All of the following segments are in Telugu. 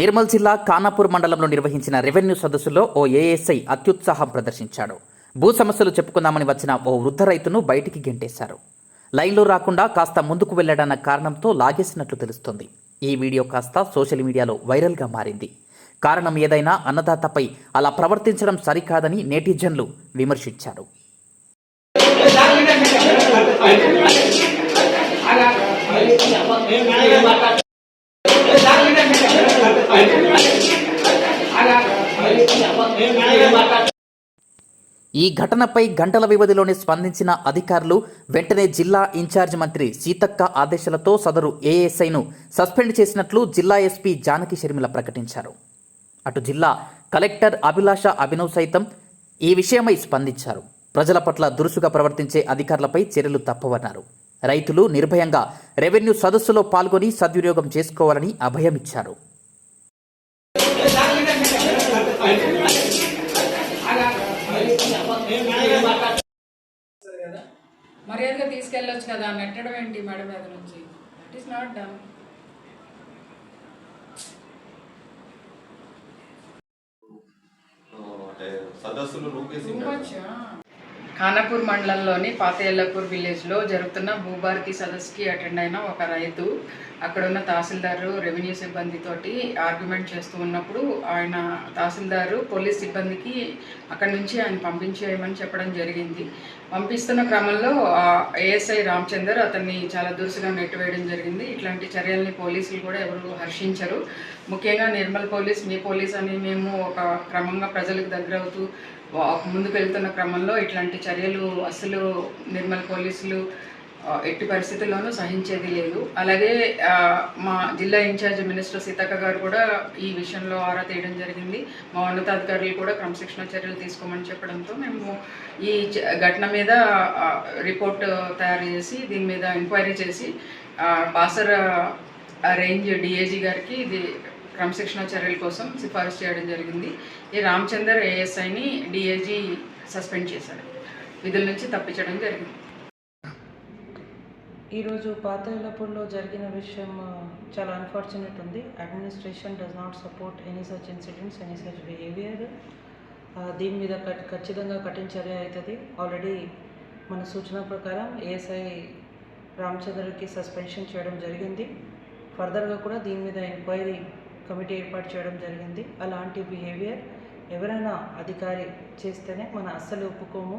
నిర్మల్ జిల్లా ఖానాపూర్ మండలంలో నిర్వహించిన రెవెన్యూ సదస్సులో ఓ ఏఎస్ఐ అత్యుత్సాహం ప్రదర్శించాడు. భూ సమస్యలు చెప్పుకుందామని వచ్చిన ఓ వృద్ధ రైతును బయటికి గెంటేశారు. లైన్లో రాకుండా కాస్త ముందుకు వెళ్ళడన్న కారణంతో లాగేసినట్లు తెలుస్తోంది. ఈ వీడియో కాస్త సోషల్ మీడియాలో వైరల్గా మారింది. కారణం ఏదైనా అన్నదాతపై అలా ప్రవర్తించడం సరికాదని నేటిజన్లు విమర్శించారు. ఈ ఘటనపై గంటల వ్యవధిలోనే స్పందించిన అధికారులు వెంటనే జిల్లా ఇన్ఛార్జ్ మంత్రి సీతక్క ఆదేశాలతో సదరు ఏఎస్ఐను సస్పెండ్ చేసినట్లు జిల్లా ఎస్పీ జానకి షర్మిల ప్రకటించారు. అటు జిల్లా కలెక్టర్ అభిలాష అభినవ్ సైతం ఈ విషయమై స్పందించారు. ప్రజల పట్ల దురుసుగా ప్రవర్తించే అధికారులపై చర్యలు తప్పవన్నారు. రైతులు నిర్భయంగా రెవెన్యూ సదస్సులో పాల్గొని సద్వినియోగం చేసుకోవాలని అభయమిచ్చారు. మర్యాదగా తీసుకెళ్ళొచ్చు కదా నెట్టడం ఏంటి మేడం మీద నుంచి? దట్ ఈస్ నాట్ డన్ సదస్సులు రూపేసి ఖానాపూర్ మండలంలోని పాతయల్లపూర్ విలేజ్లో జరుగుతున్న భూభారతి సదస్సుకి అటెండ్ అయిన ఒక రైతు అక్కడున్న తహసీల్దారు రెవెన్యూ సిబ్బందితోటి ఆర్గ్యుమెంట్ చేస్తూ ఉన్నప్పుడు ఆయన తహసీల్దారు పోలీస్ సిబ్బందికి అక్కడి నుంచి ఆయన పంపించేయమని చెప్పడం జరిగింది. పంపిస్తున్న క్రమంలో ఏఎస్ఐ రామచందర్ అతన్ని చాలా దురుసుగా నెట్టివేయడం జరిగింది. ఇట్లాంటి చర్యల్ని పోలీసులు కూడా ఎవరు హర్షించరు. ముఖ్యంగా నిర్మల్ పోలీస్ మీ పోలీస్ అని మేము ఒక క్రమంగా ప్రజలకు దగ్గర అవుతూ ముందుకు వెళ్తున్న క్రమంలో ఇట్లాంటి చర్యలు అసలు నిర్మల్ పోలీసులు ఎట్టి పరిస్థితుల్లోనూ సహించేది లేదు. అలాగే మా జిల్లా ఇన్ఛార్జ్ మినిస్టర్ సీతక్క గారు కూడా ఈ విషయంలో ఆరా తీయడం జరిగింది. మా ఉన్నతాధికారులు కూడా క్రమశిక్షణ చర్యలు తీసుకోమని చెప్పడంతో మేము ఈ ఘటన మీద రిపోర్ట్ తయారు చేసి దీని మీద ఎంక్వైరీ చేసి బాసర్ బాసర రేంజ్ డిఏజీ గారికి ఇది క్రమశిక్షణ చర్యల కోసం సిఫారసు చేయడం జరిగింది. ఈ రామచందర్ ఏఎస్ఐని డిఏజీ సస్పెండ్ చేశారు విధుల నుంచి తప్పించడం జరిగింది. ఈరోజు పాత జరిగిన విషయం చాలా అన్ఫార్చునేట్ ఉంది. Administration does not support any such incidents any such behaviour దీని మీద ఖచ్చితంగా కఠిన చర్య అవుతుంది. ఆల్రెడీ మన సూచన ప్రకారం ఏఎస్ఐ రామచంద్రకి సస్పెన్షన్ చేయడం జరిగింది. ఫర్దర్గా కూడా దీని మీద ఎంక్వైరీ కమిటీ ఏర్పాటు చేయడం జరిగింది. అలాంటి బిహేవియర్ ఎవరైనా అధికారి చేస్తేనే మనం అస్సలు ఒప్పుకోము.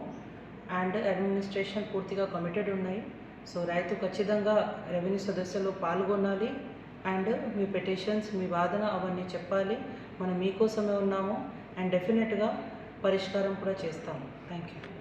అండ్ అడ్మినిస్ట్రేషన్ పూర్తిగా కమిటెడ్ ఉన్నాయి. సో రైతు ఖచ్చితంగా రెవెన్యూ సదస్సులో పాల్గొనాలి. అండ్ మీ పెటిషన్స్ మీ వాదన అవన్నీ చెప్పాలి. మనం మీకోసమే ఉన్నాము. అండ్ డెఫినెట్గా పరిష్కారం కూడా చేస్తాము. Thank you